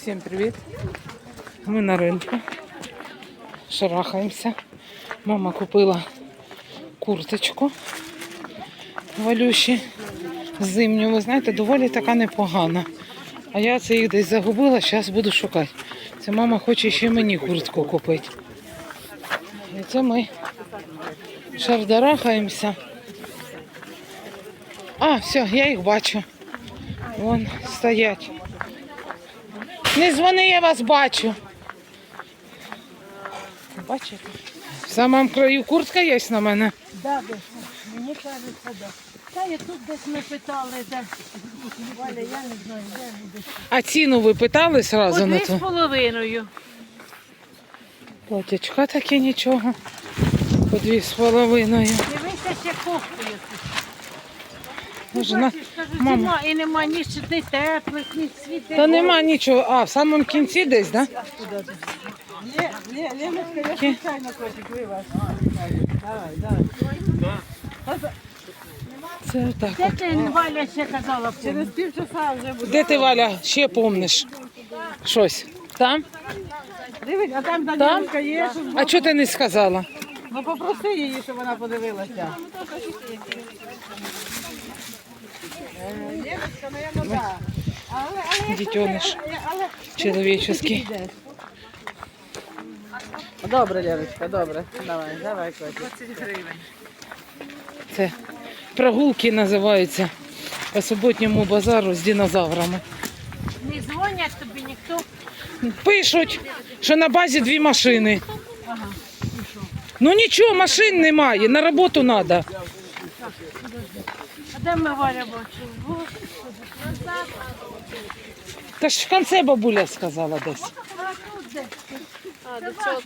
Всім привіт. Ми на ринку. Шарахаємося. Мама купила курточку валюші зимню. Ви знаєте, доволі така непогана. А я це їх десь загубила, зараз буду шукати. Це мама хоче ще мені куртку купити. І це ми шардарахаємося. А, все, я їх бачу. Вон стоять. Не дзвони, я вас бачу. Бачите? В самому краю куртка є на мене. Да. Мені кажеться, да. Та я тут десь ми питали, де Валя, я не знаю, де. А ціну ви питали сразу на Одні з половиною. Платячка таке нічого. По дві з половиною. Дивися, ще кофтою. Боже, на- Бачиш, кажу, мама. зима і нема ні щити теплих, ні світить. Та нема нічого. А, в самому кінці десь, так? Да? Леночка, я случайно котик вивез. Давай, давай. Це так. Де ти, Валя, ще казала? Через півчаса вже буде. Де ти, Валя, ще помниш? Щось. Там? Дивись, а там Там? Данілка є. щоб- А чого ти не сказала? Ну попроси її, щоб вона подивилася. Але, чоловічий. Добре, Леночка, добре. Давай, давай, котик. Це прогулки називаються по суботньому базару з динозаврами. Не дзвонять тобі ніхто. Пишуть, що на базі дві машини. Ну нічого, машин немає, на роботу треба. А де ми Валя бачили? Господи. Та ж в кінці бабуля сказала десь. А до цього.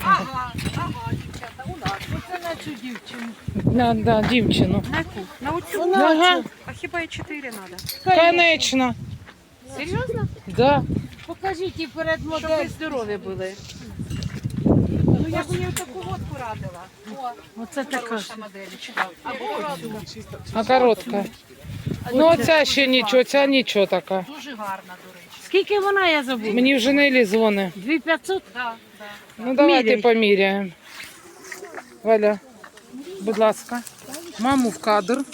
Ага, ага, дівчата, у нас. Оце на цю дівчину. На, на дівчину. На яку? На оцю? Ага, А хіба і чотири треба? конечно. Серйозно? Да. Покажіть і перед Щоб ви здорові були. Ну я б мені таку от порадила. О, Оце така. хороша моделечка. Або оцю. А коротка. Ну оця ще нічого, ця нічого така. Дуже гарна, до речі. Скільки вона, я забула? Мені вже Нелі дзвони. 2500? Да, да. Ну давайте Міряй. поміряємо. Валя, будь ласка, маму в кадр.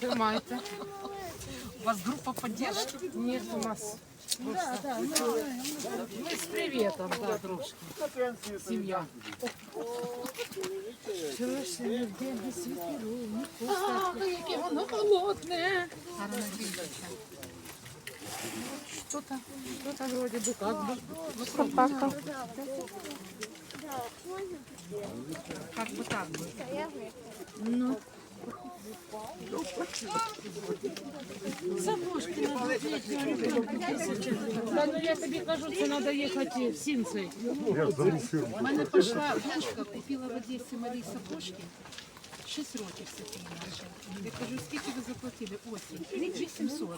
Тримайте. У вас група підтримки? Ні, у нас. Ми з привітом, да, трошки. Сім'я. А, яке воно холодне. Что-то, что-то вроде бы как бы. Собака. Як би так би. Сапожки на двохлітнього ребенка тисяча. Ну я тобі кажу, це треба їхати в Сінцей. У мене пішла дочка, купила в Одесі малі сапожки. 6 років Софія наша. Я кажу, скільки ви заплатили? Осінь. 800.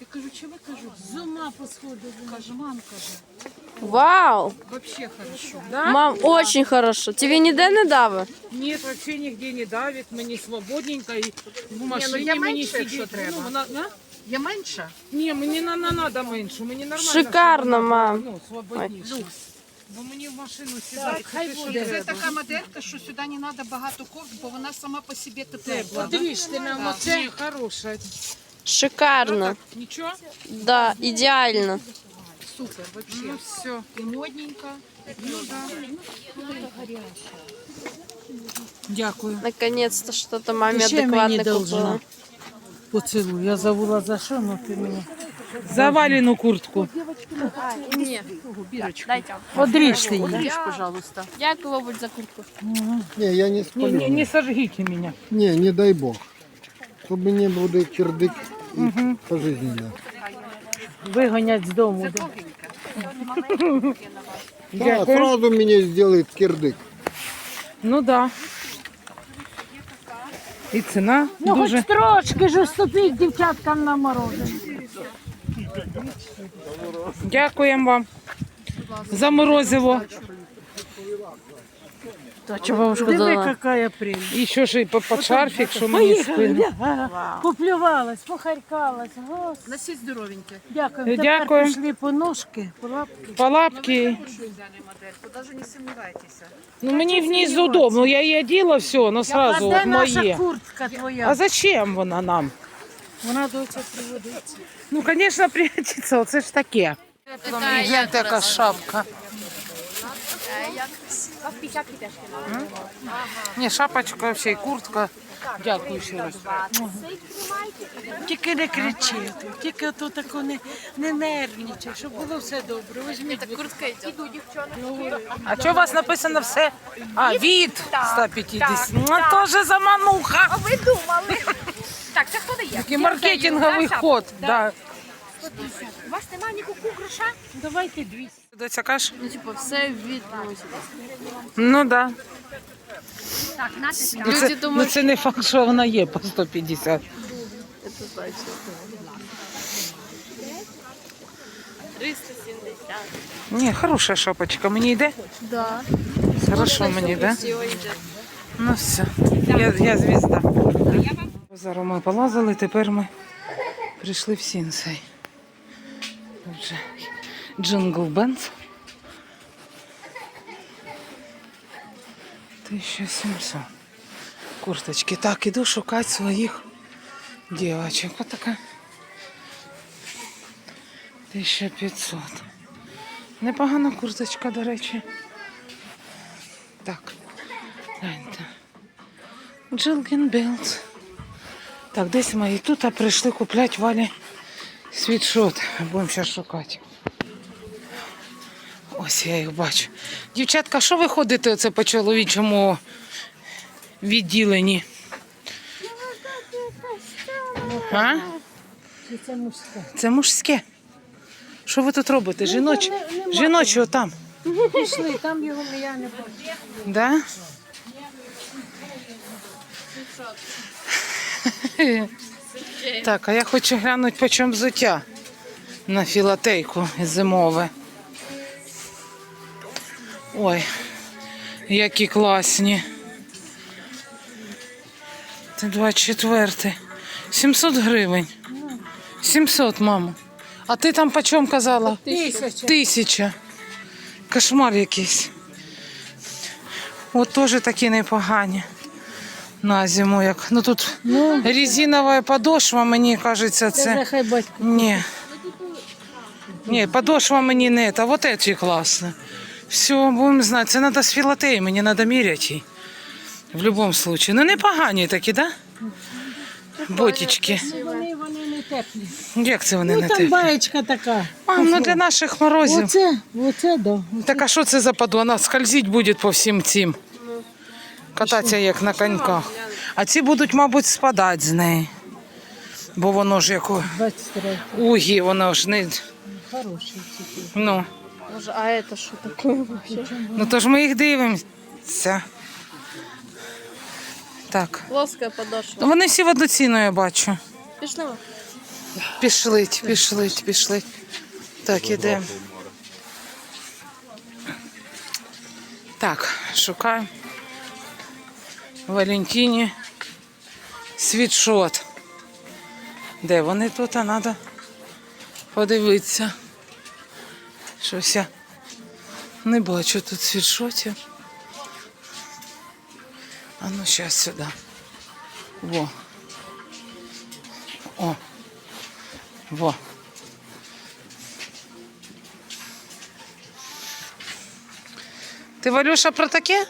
Я кажу, чи ви кажу? З ума посходили. Каже, мам, каже, Вау! вообще хорошо. Мам, очень хорошо. Тебе ніде не дави? Нет, вообще нигде не давит, мені свободненько і в Ні, машині ну я мені менше, сидіти. якщо треба. Ну, вона, на? Є менша? Ні, мені не на, надо менше, мені нормально. Шикарно, щоб вона мам. Ну, свободніше. Бо мені в машину сідати. хай це буде. Це така моделька, що сюди не треба багато кофт, бо вона сама по собі тепла. Ти нам оце хороша. Шикарно. Нічого? Да, ідеально. Супер, вообще. Ну все. І модненько. Ну, да. Дякую. Наконец-то что-то маме ще мені адекватно должна. купила. Поцілуй. Я забула за що, ну ти мені. Завалену куртку. Одріжте її. Ріж, пожалуйста. Дякую, бабуль, за куртку. Не, я не Не, спалю. не, не сожгите меня. Не, не дай бог. Чтобы не буде кирдык и пожизненно. Вигонять з дому. да. Да, Дякую. сразу мне сделает кирдык. Ну да. І ціна Ну дуже. хоч трошки ж уступіть дівчаткам на морозиво. Дякуємо вам за морозиво. А что бабушка Диви, дала? яка прелість. І що ж і по, по шарфік, що мені спину. ага. поплювалась, похаркалась. Господи. Носіть здоровеньке. Дякую. Дякую. Тепер пішли по ножки, по лапки. По лапки. Взяли модельку, навіть не сумнівайтеся. Ну мені вниз удобно. Я її оділа все, ну а сразу де от наша моє. куртка твоя? А зачем вона нам? Вона доця приводиться. Ну, звісно, прячеться, оце ж таке. Гляньте, яка шапка. Ні, шапочка, ще й куртка. Дякую ще раз. Тільки не кричи, тільки то тако не, не нервничай, щоб було все добре. Візьміть. Куртка идет. А що у вас написано все? А, від 150. Ну, теж замануха. Ви думали. Так, це хто дає? Такий маркетинговий ход. Да. У вас немає ні куку гроша? Давайте 200. Доця каже? Ну, типа, все вид носит. Ну да. Так, на ти Ну, Люди це, ну, думають, це не факт, що вона є по 150. это точно. 370. Ні, хороша шапочка. Мені йде? Да. Хорошо мені, да? Ну все, я, я звізда. Зараз ми полазили, тепер ми прийшли в Сінсей. Тут же Джингл Бенц. 1700. Курточки. Так, іду шукати своїх дівчинок. Ось така. 1500. Непогана курточка, до речі. Так. Гляньте. Джилгін Білдс. Так, десь ми і тут а прийшли купляти валі світшот. Будемо зараз шукати. Ось я їх бачу. Дівчатка, що ви ходите оце по чоловічому відділенні? А? Це мужська? Це мужське. Що ви тут робите? Жіночі? Жіночі отам. Пішли, там його я не бачу. Да? Так, а я хочу глянути по чому взуття на філатейку зимове. Ой, які класні. Це 24. 700 гривень. 700, мамо. А ти там по чому казала? Тисяча. Тисяча. Кошмар якийсь. От теж такі непогані. На зиму як. Ну тут Ну, резинова подошва, мені кажеться, це хай батько. Ні. Ні, подошва мені не та, вот эти класно. Все, будемо знати. Це треба з філатеї, мені треба міряти. В будь-якому випадку. Ну непогані такі, да? Ботічки. Ну, Вони, вони не теплі. Як це вони Ну не там баєчка така. Мам, ну для наших морозів. Оце, оце, да. Так а що це за паду? Вона скользить буде по всім цим. Кататися як на коньках. А ці будуть, мабуть, спадати з неї. Бо воно ж як у- 23. угі, воно ж не. Хороший. Ну, Боже, а это что такое вообще? ну то ж ми їх дивимося. Так. Плоская подошва. Вони всі в я бачу. Пішли. Пішлить, пішлить, пішлить. Так, ідемо. Так, шукаємо. Валентині світшот. Де вони тут, а треба подивитися. Щось я не бачу тут світшотів. А ну зараз сюди. Во. О. Во. Ти, Валюша, про таке?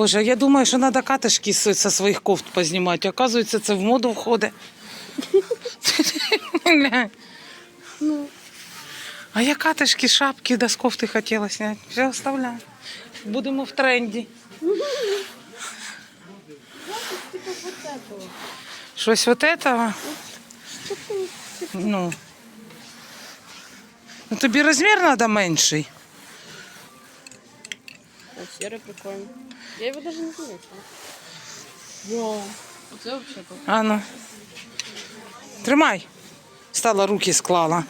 Боже, я думаю, що треба катишки зі своїх кофт познімати. Оказується, це в моду входить. Глянь. А я катишки, шапки да з кофти хотіла зняти. Все, оставляю. Будемо в тренді. Щось вот этого? Ну. Ну тобі розмір треба менший. О, серый прикольный. Я его даже не заметила. Вау. Вот это вообще топ. А ну. Тримай. Стала руки склала.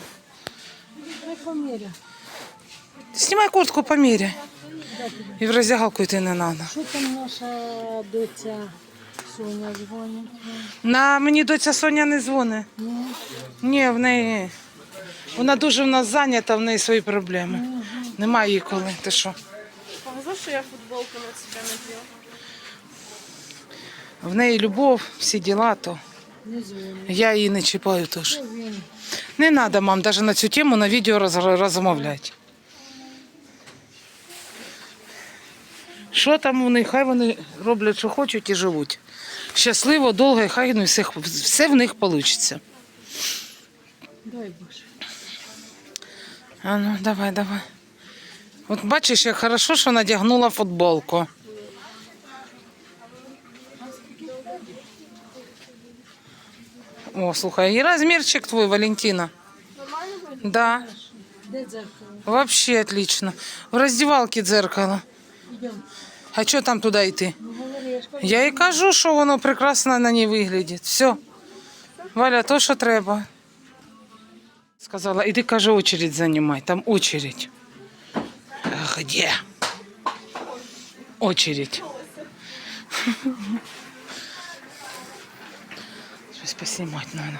Хай поміря. Знімай куртку поміряй. І в роздягалку йти не треба. Що там наша доця Соня дзвонить? На мені доця Соня не дзвонить. Ні, в неї. Вона дуже в нас зайнята, в неї свої проблеми. Немає її коли. Ти що? Повезло, що я футболку на себе наділа. В неї любов, всі діла, то я її не чіпаю теж. Не треба, мам, навіть на цю тему на відео роз- розмовляти. Що там у них? Хай вони роблять, що хочуть і живуть. Щасливо, довго і хай ну, все, все в них вийде. Дай Боже. А ну, давай, давай. От бачиш, як хорошо, що надягнула футболку. О, слухай, і розмірчик твій, Валентина. Да, Де дзеркало? вообще отлично. В роздівалці дзеркало. А що там туди йти? Я ж кажу. Що воно прекрасно на ній виглядить. Все. Валя, то, що треба. Сказала, іди, каже, очередь займай. Там очередь. А Где? Очередь. Щось поснімати треба.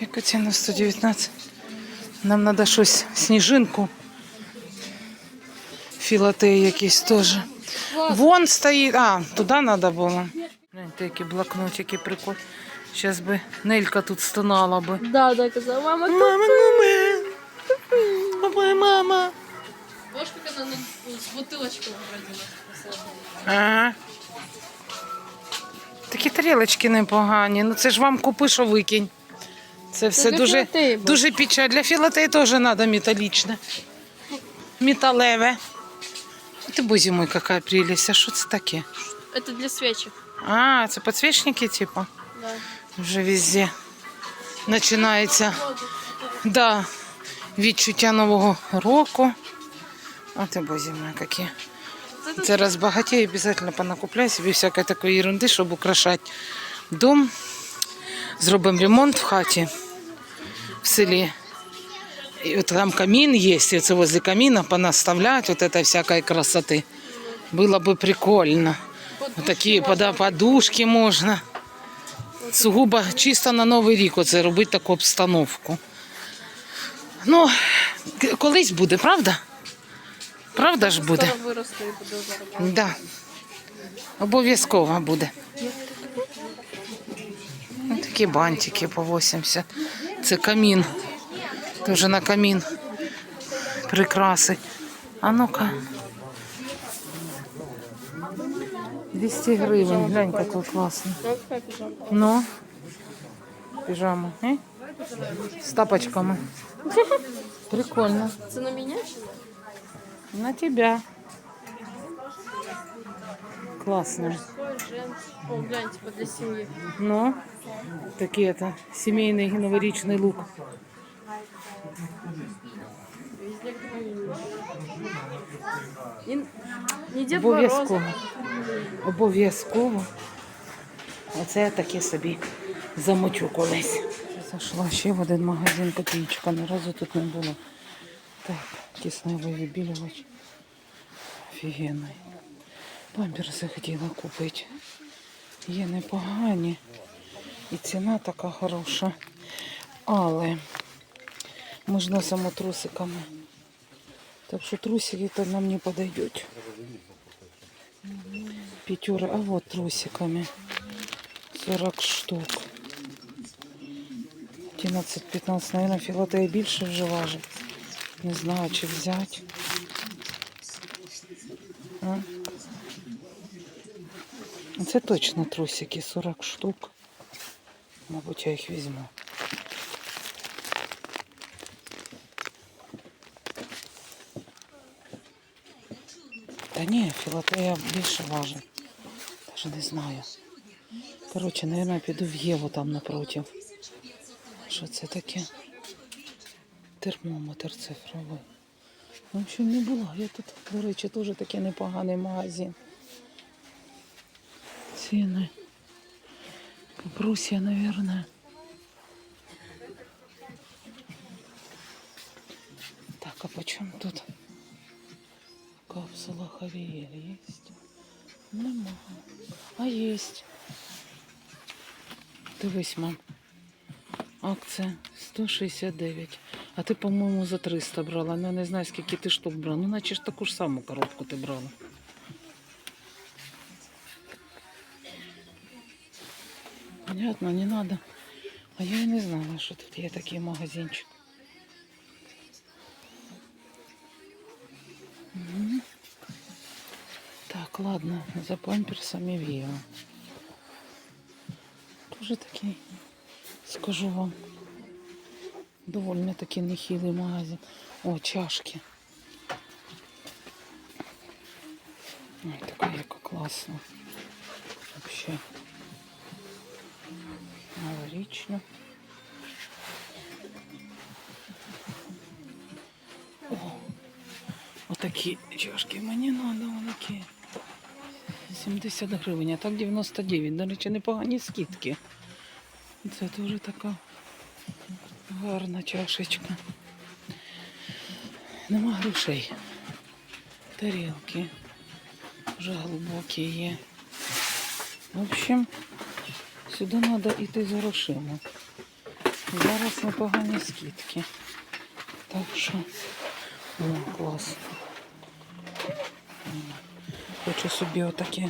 Яка ціна 119? Нам треба щось, сніжинку. Філатеї якісь теж. Вон стоїть. А, туди треба було. Гляньте, які блокнотики прикольні. Зараз би Нелька тут стонала би. Да, да, казала, мама, Мама, мама. Ой, мама. Боже, как она с бутылочкой вроде Ага. Такі тарілочки непогані. Ну це ж вам купи, що викинь. Це все для дуже, філатеї буде. дуже печаль. Для філатеї теж треба металічне. Металеве. Ти бузі мой, яка прелесть. А що це таке? Это для свечек. А, це підсвічники, типу? Да. Вже везде починається да, відчуття Нового року. А ти бозі мої, які. Це розбагатій, обов'язково понакупляй собі всякої такої ерунди, щоб украшати дом. Зробимо ремонт в хаті в селі. І от там камін є, і це возле каміна понаставлять вот это всякої красоти. Було б прикольно. Такі подушки можна. Сугубо чисто на Новий рік оце робити таку обстановку. Ну, колись буде, правда? Правда ж буде? Скоро. Да. Обов'язково буде. Ось такі бантики по 80. Це камін. Тоже на камін. Прикраси. А ну-ка. 200 гривень. Глянь, какой класний. Ну, какая пижама? Ну. Піжама. Е? Тапочками. Прикольно. Это на меня? На тебя. Классно. О, глянь, типа для. Ну, такий это сімейний новорічний лук. Не, не Обов'язково. Обов'язково. Оце я таке собі замочу колись. Зайшла ще в один магазин копійчика, ні разу тут не було. Так, кисневий вибілювач. Офігенний. Памперси хотіла купити. Є непогані. І ціна така хороша. Але можна само трусиками. Так що трусики то нам не подойдуть. Пятеры, а вот трусиками. 40 штук. 11-15, наверное, філатея більше вже важить. Не знаю, чи взяти. А? Це точно трусики, 40 штук. Мабуть, я їх візьму. Та ні, філатея більше важить. Даже не знаю. Коротше, наверное, піду в Єву там напротив. Що це таке? Термометр цифровий. В общем, не була. Я тут, до речі, теж такий непоганий магазин. Ціни. Брусья, наверное. Хавиэль есть? Нема. А есть. Дивись, мам. Акція 169. А ти, по-моєму, за 300 брала. Ну, я не знаю, скільки ти штук брала. Ну, наче ж таку ж саму коробку ти брала. Понятно, не надо. А я і не знала, що тут є такий магазинчик. Так, ладно, за памперсами Віо. Тоже такий, скажу вам, довольно таки нехилий магазин. О, чашки. Ой, така яка класна. Вообще. Новорічно. О, отакі чашки мені треба, отакі. 70 гривень, а так 99. До речі, непогані скидки. Це дуже така гарна чашечка. Нема грошей. Тарілки вже глибокі є. В общем, сюди треба йти з грошима. Зараз непогані скидки. Так що, о, клас. Хочу собі отаке.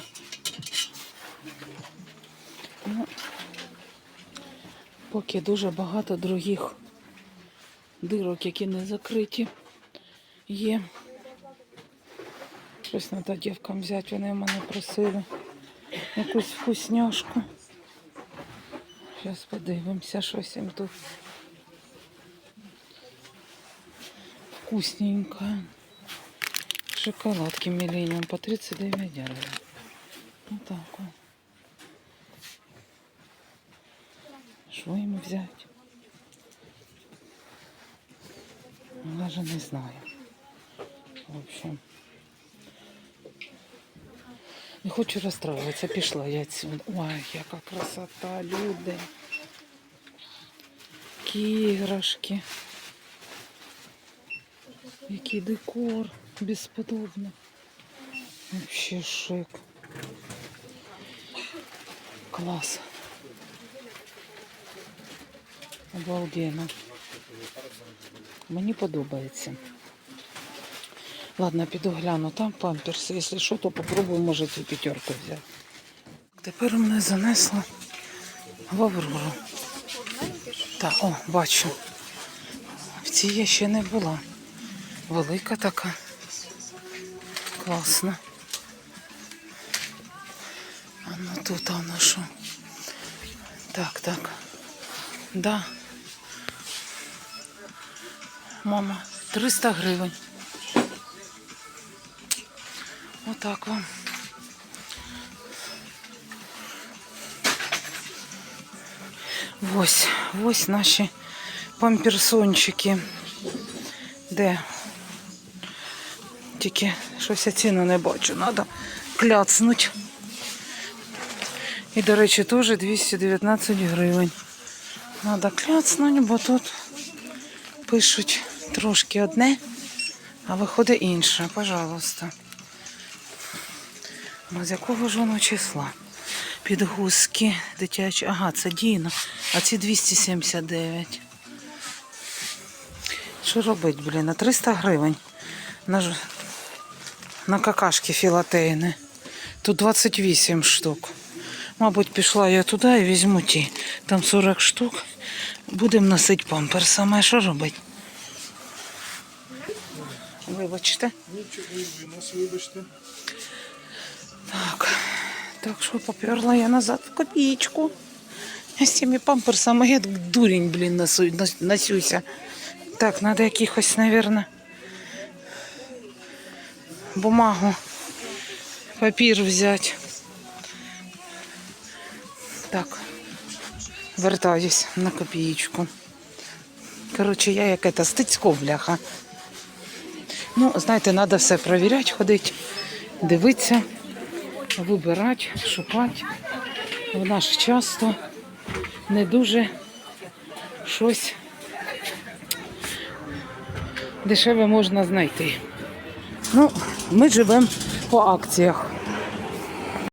Ну, поки дуже багато других дирок, які не закриті, є. Щось треба дівкам взяти, вони в мене просили. Якусь вкусняшку. Зараз подивимося, щось їм тут. Вкусненько. Шоколадки Миллениум по 39 гривен. Вот так вот. Що їм взяти? Даже не знаю. В общем. Не хочу розстраиватися, пішла я отсюда. Ой, яка красота, люди. Які іграшки. Який декор Безподобно. Вообще шик. Клас. Обалденно. Мені подобається. Ладно, піду гляну там памперси. Якщо що, то попробую, може, цю п'ятерку взяти. Тепер мене занесло в Аврору. Так, о, бачу. В цій я ще не була. Велика така. Класно. А ну тут воно що. Так, так. Да. Мама, 300 гривень. Отак вам. Ось, ось наші памперсончики. Де? Тільки щось я ціну не бачу, треба кляцнуть. І, до речі, теж 219 гривень. Треба кляцнуть, бо тут пишуть трошки одне, а виходить інше, пожалуйста. Ну, з якого ж воно числа? Підгузки дитячі. Ага, це Діна, а ці 279. Що робить, блін, на 300 гривень. На, ж- на какашки філатейни. Тут 28 штук. Мабуть, пішла я туди і візьму ті. Там 40 штук. Будемо носити памперсами. А Що робити? Вибачте. Нічого, нас вибачте. Так, так що поперла я назад в копеечку. Я з цими памперсами я дурень, блін, носюся. Так, треба якихось, мабуть, бумагу, папір взяти. Так, вертаюсь на копеечку. Коротше, я як это, стицько, бляха. Ну, знаєте, треба все перевіряти, ходити, дивитися вибирати, шукати. В наш час то не дуже щось дешеве можна знайти. Ну, ми живемо по акціях.